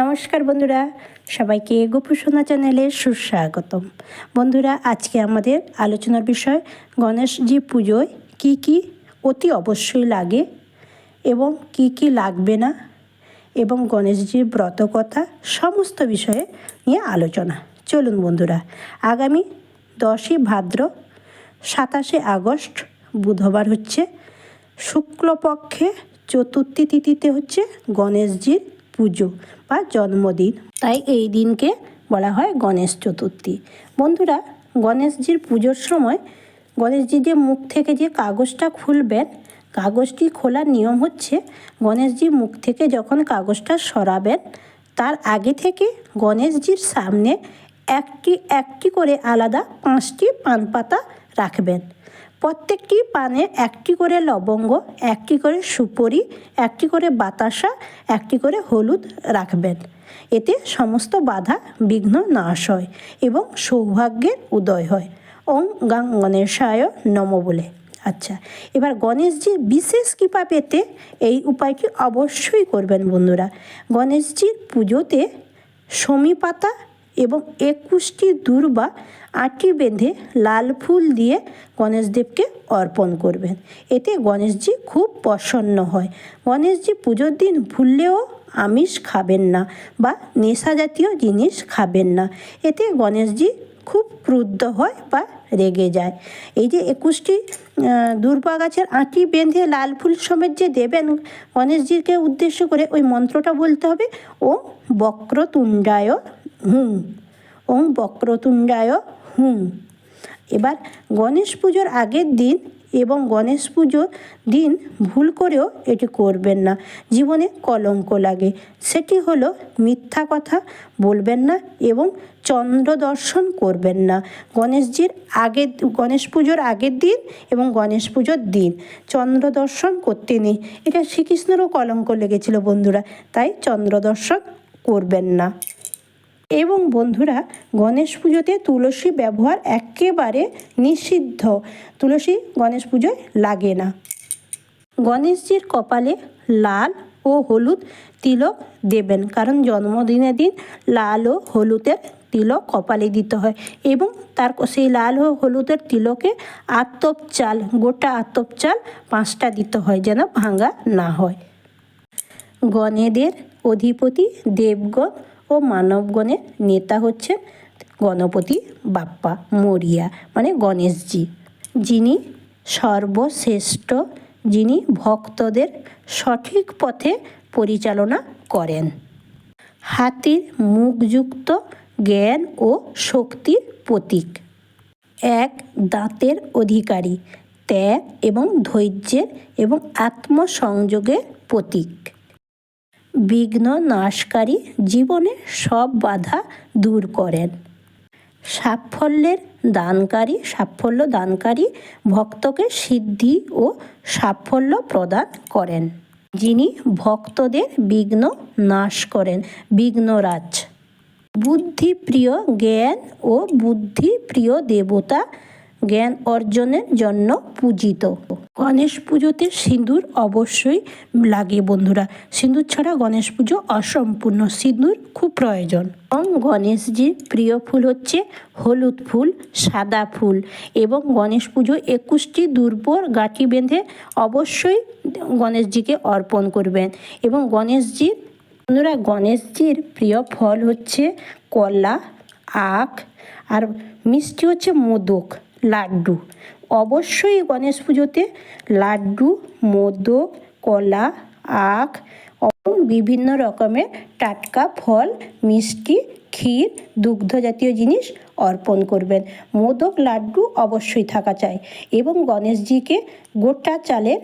নমস্কার বন্ধুরা, সবাইকে গোপুসোনা চ্যানেলে সুস্বাগতম। বন্ধুরা, আজকে আমাদের আলোচনার বিষয় গণেশজি পুজোয় কি কি অতি অবশ্যই লাগে এবং কি কি লাগবে না এবং গণেশজির ব্রত কথা সমস্ত বিষয়ে নিয়ে আলোচনা। চলুন বন্ধুরা, আগামী দশই ভাদ্র, সাতাশে আগস্ট বুধবার হচ্ছে শুক্লপক্ষে চতুর্থী তিথিতে হচ্ছে গণেশজির পুজো। বা জন্মদিন। তাই এই দিনকে বলা হয় গণেশ চতুর্থী। বন্ধুরা, গণেশজির পুজোর সময় গণেশজি যে মুখ থেকে যে কাগজটা খুলবেন, কাগজটি খোলার নিয়ম হচ্ছে গণেশজি মুখ থেকে যখন কাগজটা সরাবেন, তার আগে থেকে গণেশজির সামনে একটি একটি করে আলাদা পাঁচটি পান পাতা রাখবেন। প্রত্যেকটি পানে একটি করে লবঙ্গ, একটি করে সুপরি, একটি করে বাতাসা, একটি করে হলুদ রাখবেন। এতে সমস্ত বাধা বিঘ্ন নাশ হয় এবং সৌভাগ্যের উদয় হয়। ওং গাং গণেশায় নম বলে। আচ্ছা এবার গণেশজির বিশেষ কৃপা পেতে এই উপায়টি অবশ্যই করবেন বন্ধুরা। গণেশজির পুজোতে সমী পাতা এবং একুশটি দূর্বা আটি বেঁধে লাল ফুল দিয়ে গণেশদেবকে অর্পণ করবেন। এতে গণেশজি খুব প্রসন্ন হয়। গণেশজি পুজোর দিন ভুললেও আমিষ খাবেন না বা নেশা জাতীয় জিনিস খাবেন না। এতে গণেশজি খুব ক্রুদ্ধ হয় বা রেগে যায়। এই যে একুশটি দুর্বা গাছের আঁটি বেঁধে লাল ফুল সমেত যে দেবেন, গণেশজিকে উদ্দেশ্য করে ওই মন্ত্রটা বলতে হবে ও বক্রতুণ্ডায় হুম। ওং বক্রতুণ্ডায় হুম। এবার গণেশ পুজোর আগের দিন এবং গণেশ পুজোর দিন ভুল করেও এটি করবেন না। জীবনে কলঙ্ক লাগে। সেটি হলো মিথ্যা কথা বলবেন না এবং চন্দ্র দর্শন করবেন না। গণেশজির আগের, গণেশ পুজোর আগের দিন এবং গণেশ পুজোর দিন চন্দ্র দর্শন করতে নেই। এটা শ্রীকৃষ্ণেরও কলঙ্ক লেগেছিল বন্ধুরা, তাই চন্দ্র দর্শন করবেন না। এবং বন্ধুরা, গণেশ পুজোতে তুলসী ব্যবহার একেবারে নিষিদ্ধ। তুলসী গণেশ পুজোয় লাগে না। গণেশজির কপালে লাল ও হলুদ তিলক দেবেন, কারণ জন্মদিনের দিন লাল ও হলুদের তিলক কপালে দিতে হয় এবং তার সেই লাল ও হলুদের তিলকে আতপ চাল গোটা আতপ চাল পাঁচটা দিতে হয় যেন ভাঙা না হয়। গণেদের অধিপতি দেবগণ ও মানবগণের নেতা হচ্ছেন গণপতি বাপ্পা মরিয়া মানে গণেশজি। যিনি সর্বশ্রেষ্ঠ, যিনি ভক্তদের সঠিক পথে পরিচালনা করেন। হাতির মুখযুক্ত জ্ঞান ও শক্তির প্রতীক। এক দাঁতের অধিকারী, ত্যাগ এবং ধৈর্যের এবং আত্মসংযোগের প্রতীক। বিঘ্ন নাশকারী জীবনে সব বাধা দূর করেন। সাফল্যের দানকারী, সাফল্য দানকারী ভক্তকে সিদ্ধি ও সাফল্য প্রদান করেন। যিনি ভক্তদের বিঘ্ন নাশ করেন, বিঘ্নরাজ। বুদ্ধিপ্রিয় জ্ঞান ও বুদ্ধিপ্রিয় দেবতা জ্ঞান অর্জনের জন্য পূজিত। গণেশ পুজোতে সিঁদুর অবশ্যই লাগে বন্ধুরা। সিঁদুর ছাড়া গণেশ পুজো অসম্পূর্ণ। সিঁদুর খুব প্রয়োজন। এবং গণেশজির প্রিয় ফুল হচ্ছে হলুদ ফুল, সাদা ফুল। এবং গণেশ পুজো একুশটি দুর্বর গাঁটি বেঁধে অবশ্যই গণেশজিকে অর্পণ করবেন। এবং গণেশজির বন্ধুরা, গণেশজির প্রিয় ফল হচ্ছে কলা, আখ। আর মিষ্টি হচ্ছে মোদক। লাড্ডু। অবশ্যই গণেশ পুজোতে লাড্ডু মোদক কলা আখ এবং বিভিন্ন রকমের টাটকা ফল মিষ্টি ক্ষীর দুগ্ধ জাতীয় জিনিস অর্পণ করবেন। মোদক লাড্ডু অবশ্যই থাকা চাই এবং গণেশজিকে গোটা চালের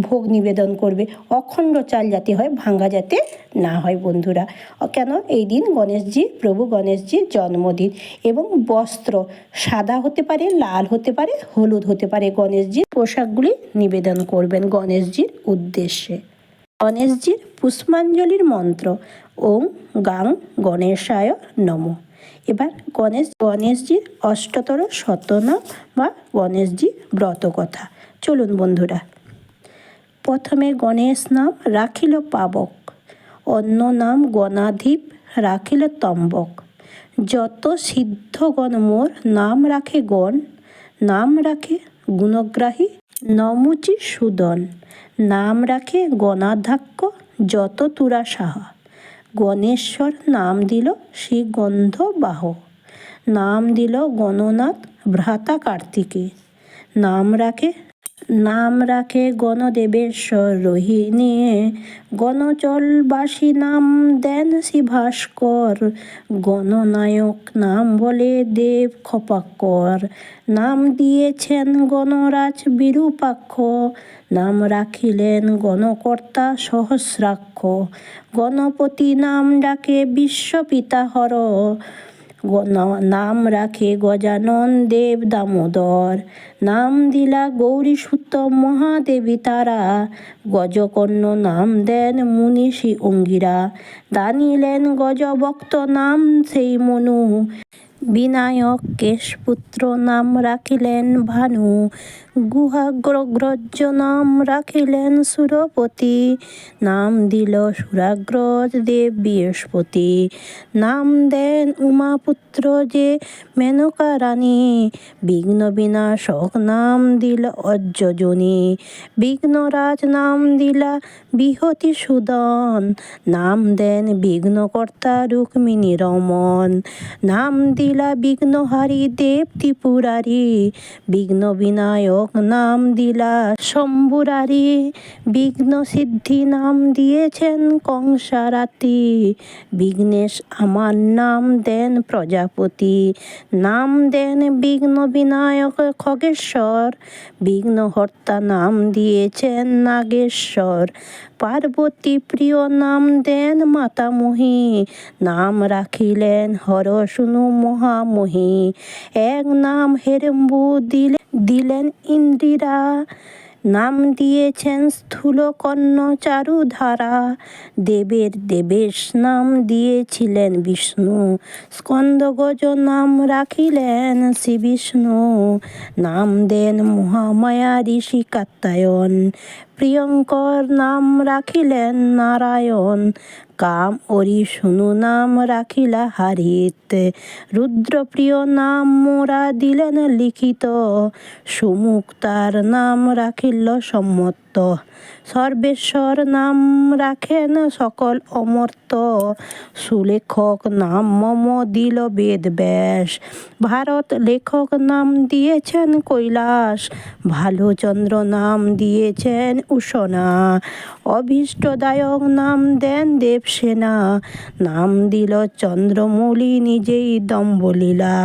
ভোগ নিবেদন করবে। অখণ্ড চাল যাতে হয়, ভাঙ্গা যাতে না হয় বন্ধুরা। কেন? এই দিন গণেশজি, প্রভু গণেশজির জন্মদিন এবং বস্ত্র সাদা হতে পারে, লাল হতে পারে, হলুদ হতে পারে। গণেশজির পোশাকগুলি নিবেদন করবেন গণেশজির উদ্দেশ্যে। গণেশজির পুষ্পাঞ্জলির মন্ত্র। ওম গাং গণেশায় নম। এবার গণেশ, গণেশজির অষ্টতর শতনাম বা গণেশজি ব্রত কথা। চলুন বন্ধুরা। প্রথমে গণেশ নাম রাখিল পাবক, অন্য নাম গণাধিপ রাখিল তম্বক। যত সিদ্ধগণ মোর নাম রাখে গণ, নাম রাখে গুণগ্রাহী নমুচি সুদন নাম রাখে গণাধ্যক্ষ যত তুরা সাহা গণেশ্বর নাম দিল শ্রী গন্ধবাহ নাম দিল গণনাথ ভ্রাতা কার্তিকে। নাম রাখে নাম রাখে গণদেবেশ্বর রোহিণী গণচলবাসী নাম দেন শিভাস্কর। গণনায়ক নাম বলে দেব খপাক্কর। নাম দিয়েছেন গণরাজ বিরূপাক্ষ। নাম রাখিলেন গণকর্তা সহস্রাক্ষ। গণপতি নাম ডাকে বিশ্বপিতা হর নাম রাখে গজানন দেব দামোদর। নাম দিলা গৌরী সুত মহাদেবী তারা। গজকর্ণ নাম দেন মুনিষী অঙ্গিরা। দানিলেন গজবক্ত নাম সেই মনু। বিনায়ক কেশপুত্র নাম রাখিলেন ভানু। গুহাগ্রগ্রজ নাম রাখিলেন সুরপতি। নাম দিল সুরাগ্রজ দেব বৃহস্পতি। নাম দেন উমাপুত্র যে মেনকা রানী বিঘ্ন বিনাশক নাম দিল অজ্জজনী বিঘ্নরাজ নাম দিলা বিহতি সুদন। নাম দেন বিঘ্নকর্তা রুক্মিণী রমন। নাম দিলা বিঘ্নহারি দেব ত্রিপুরারি। বিঘ্ন বিনায়ক নাম দিলা শম্ভুরারি। বিঘ্ন সিদ্ধি নাম দিয়েছেন কংসারাতি। বিঘ্নেশ আমার নাম দেন প্রজাপতি। নাম দেন বিঘ্ন বিনায়ক খগেশ্বর। বিঘ্নহর্তা নাম দিয়েছেন নাগেশ্বর। পার্বতী প্রিয় নাম দেন মাতামহী। নাম রাখিলেন হর শুনু মহামহী। এক নাম হেরম্বু দিলে দিলেন ইন্দিরা। নাম দিয়েছেন স্থূলকর্ণ চারুধারা। দেবের দেবেশ নাম দিয়েছিলেন বিষ্ণু। স্কন্দগজ নাম রাখিলেন শ্রী বিষ্ণু নাম দেন মহামায়া ঋষি কাত্তায়ন প্রিয়ঙ্কর নাম রাখিলেন নারায়ণ। কাম ওরি শুনু নাম রাখিলা হারিত। রুদ্রপ্রিয় নাম মোরা দিলেন লিখিত। সুমুক্তার নাম রাখিল সম্মত। সর্বেশ্বর নাম রাখেন সকল অমর্ত সুলেখক নাম মম দিল বেদ ব্যাস। ভারত লেখক নাম দিয়েছেন কৈলাস। ভালোচন্দ্র নাম দিয়েছেন উষনা। অভীষ্টদায়ক নাম দেন দেবসেনা। নাম দিল চন্দ্রমৌলি, নিজেই দম্বলীলা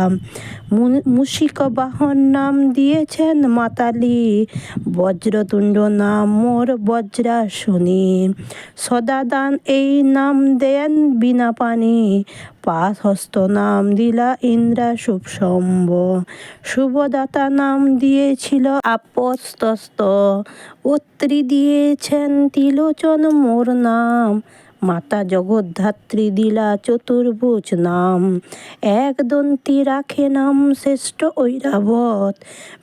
মুশিক বাহন নাম দিয়েছেন মাতালি। বজ্রতুণ্ড নাম মোর বজ্রাসনী সদাদান এই নাম দেন বিনা পানি। পাঁচ হস্ত নাম দিলা ইন্দ্রা শুভসম্ভ শুভদাতা নাম দিয়েছিল আপস্তস্ত। অত্রি দিয়েছেন তিলোচন মোর নাম। মাতা জগদ্ধাত্রী দিলা চতুর্ভুজ নাম। এক দন্তি রাখে নাম শ্রেষ্ঠ ঐরাবত।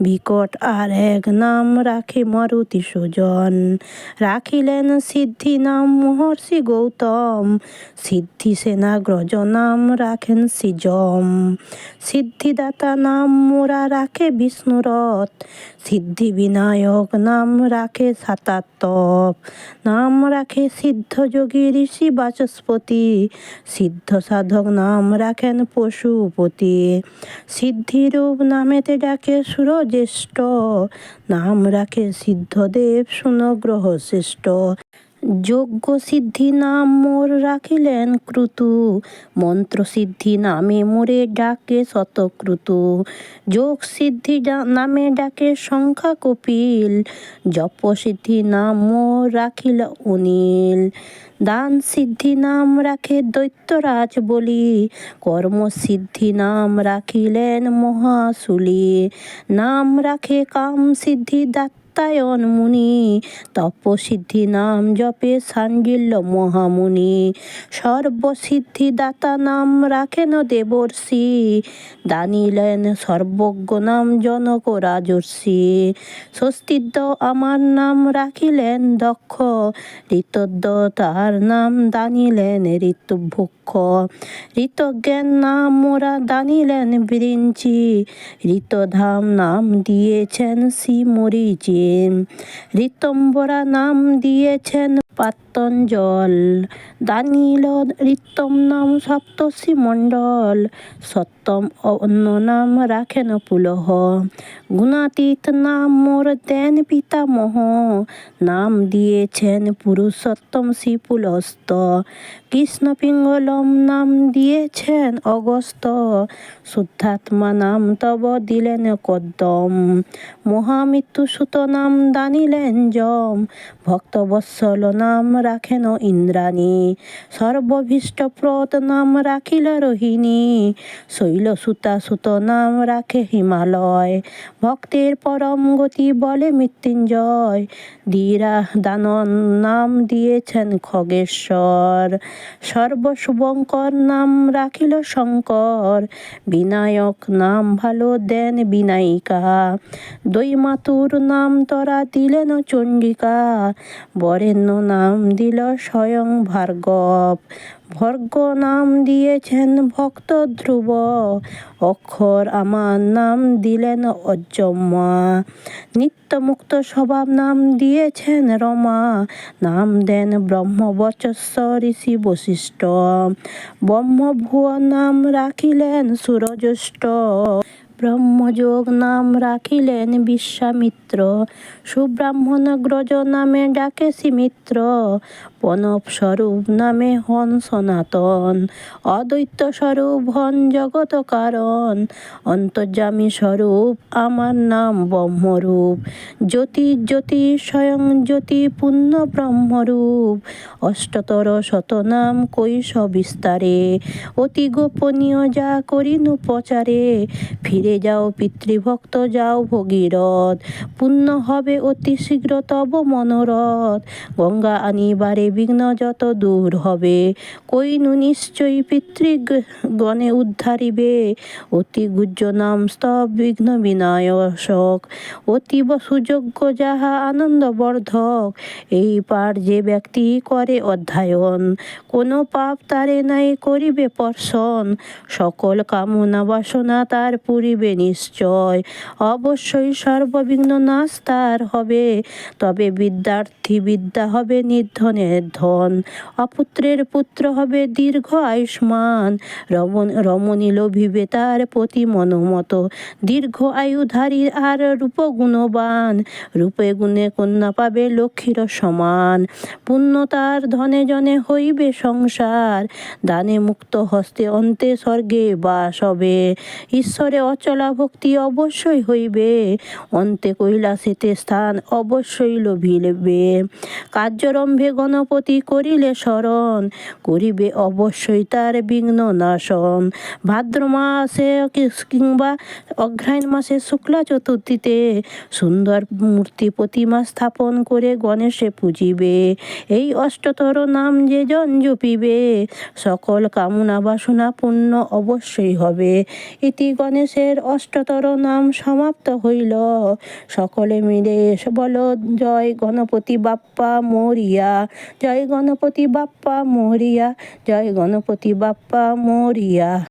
বিকট আর এক নাম রাখে মারুতি সুজন। রাখিলেন সিদ্ধি নাম মহর্ষি গৌতম। সিদ্ধি সেনা গ্রজ নাম রাখেন সিজম। সিদ্ধিদাতা নাম মোরা রাখে বিষ্ণুরথ। সিদ্ধি বিনায়ক, নাম রাখে সাতাত্তপ নাম রাখে সিদ্ধ যোগী ঋষি বাচস্পতি। সিদ্ধ সাধক নাম রাখেন পশুপতি। সিদ্ধিরূপ নামেতে ডাকে সুরজ্যেষ্ঠ। নাম রাখে সিদ্ধদেব সুনগ্রহ শ্রেষ্ঠ যজ্ঞ সিদ্ধি নাম মোর রাখিলেন ক্রুতু মন্ত্র সিদ্ধি নামে মোরে ডাকে শতক্রুতু। যোগ সিদ্ধি নামে ডাকে সংখ্যা কপিল জপ সিদ্ধি নাম মোর রাখিল অনিল। দান সিদ্ধি নাম রাখে দৈত্যরাজ বলি কর্ম সিদ্ধি নাম রাখিলেন মহাশুলি নাম রাখে কাম সিদ্ধি দাত্র কাত্তায়ন মুনি, তপসিদ্ধি নাম জপে সাঞ্জিল্য মহামুনি। সর্বসিদ্ধি দাতা নাম রাখেন দেবর্ষি, দানিলেন সর্বজ্ঞ নাম জনক রাজর্ষি। স্বস্তিদ্য আমার নাম রাখিলেন দক্ষ, ঋতদ্য তার নাম দানিলেন ঋতুভক্ষ ঋতজ্ঞান নাম মোরা দানিলেন বিরিঞ্চি। ঋতধাম নাম দিয়েছেন শ্রীমরিচি ঋতম্বরা নাম দিয়েছেন পাতঞ্জল। দানিল ঋতম নাম সপ্তর্ষি মণ্ডল, সত্যম অন্য নাম রাখেন পুলহ। গুণাতীত নাম মোর দেন পিতামহ, নাম দিয়েছেন পুরুষোত্তম শ্রীপুলস্ত কৃষ্ণ পিঙ্গলম নাম দিয়েছেন অগস্ত, শুদ্ধাত্মা নাম তব দিলেন কদ্দম। মহামৃত্যুসুত নাম দানিলেন যম ভক্তবৎসল নাম রাখেন ইন্দ্রাণী। সর্বভীষ্টপ্রদ নাম রাখিল রোহিণী। শৈলসুতা সুত নাম রাখে হিমালয়। ভক্তের পরম গতি বলে মৃত্যুঞ্জয়। ধীরা দানন নাম দিয়েছেন খগেশ্বর। সর্বশুভঙ্কর নাম রাখিল শঙ্কর। বিনায়ক নাম ভালো দেন বিনায়িকা। দৈমাতুর নাম তরা দিলেন চণ্ডিকা। বরেণ্য নাম দিল স্বয়ং ভার্গব। ভর্গ নাম দিয়েছেন ভক্ত ধ্রুব। অক্ষর আমার নাম দিলেন অজম্মা নিত্যমুক্ত স্বভাব নাম দিয়েছেন রমা। নাম দেন ব্রহ্মবচস্ব ঋষি বশিষ্ঠ। ব্রহ্মভুয় নাম রাখিলেন সুরজ্যেষ্ঠ। ব্রহ্মযোগ নাম রাখিলেন বিশ্বামিত্র। সুব্রাহ্মণগ্রজ নামে ডাকে মিত্র প্রণব স্বরূপ নামে হন সনাতন। অদ্বৈত স্বরূপ হন জগত কারণ। অন্তর্যামী স্বরূপ আমার নাম ব্রহ্মরূপ। জ্যোতি জ্যোতি স্বয়ং জ্যোতি পূর্ণ ব্রহ্মরূপ। অষ্টতর শতনাম কৈশ বিস্তারে। অতি গোপনীয় যা করিনু প্রচারে। ফিরে যাও, পিতৃভক্ত যাও ভগীরথ। পূর্ণ হবে অতি শীঘ্র তব মনোরথ। গঙ্গা আনিবারে বিঘ্ন যত দূর হবে কইনু নিশ্চয়ই পিতৃগণে উদ্ধারিবে। অতি গুজ্জ নাম স্তব বিঘ্ন বিনায়ক অতীব সুযোগ্য যাহা আনন্দবর্ধক। এই পাঠ যে ব্যক্তি করে অধ্যায়ন, কোনো পাপ তারে নাই করিবে পর্ষণ। সকল কামনা বাসনা তার পুরিবে নিশ্চয়। অবশ্যই সর্ববিঘ্ন নাশ তার হবে, তবে বিদ্যার্থী বিদ্যা হবে নির্ধনের ধন, অপুত্রের পুত্র হবে দীর্ঘ আয়ুষ্মান, রমণ, রমণী লোভিবে তার প্রতি মনোমত, দীর্ঘ আয়ুধারী আর রূপ গুণবান রূপে গুণে কন্যা পাবে লক্ষ্মীর সমান, পুণ্য তার ধনে জনে হইবে সংসার, দানে মুক্ত হস্তে অন্তে স্বর্গে বাস হবে, ঈশ্বরে অচলা ভক্তি অবশ্যই হইবে। অন্তে কৈলাসেতে স্থান অবশ্যই লভিলেবে। কার্যরম্ভে গণপতি করিলে স্মরণ করিবে অবশ্যই তার বিঘ্ন নাশন। ভাদ্র মাসে কিংবা অঘ্রায়ণ মাসে শুক্লা চতুর্থীতে সুন্দর মূর্তি প্রতিমা স্থাপন করে গণেশে পুজিবে। এই অষ্টতর নাম যে জন জপিবে, সকল কামনা বাসনা পূর্ণ অবশ্যই হবে। ইতি গণেশের অষ্টতর নাম সমাপ্ত হইল। সকলে মিলে বল, জয় গণপতি বাপ্পা মরিয়া, জয় গণপতি বাপ্পা মরিয়া, জয় গণপতি বাপ্পা মরিয়া।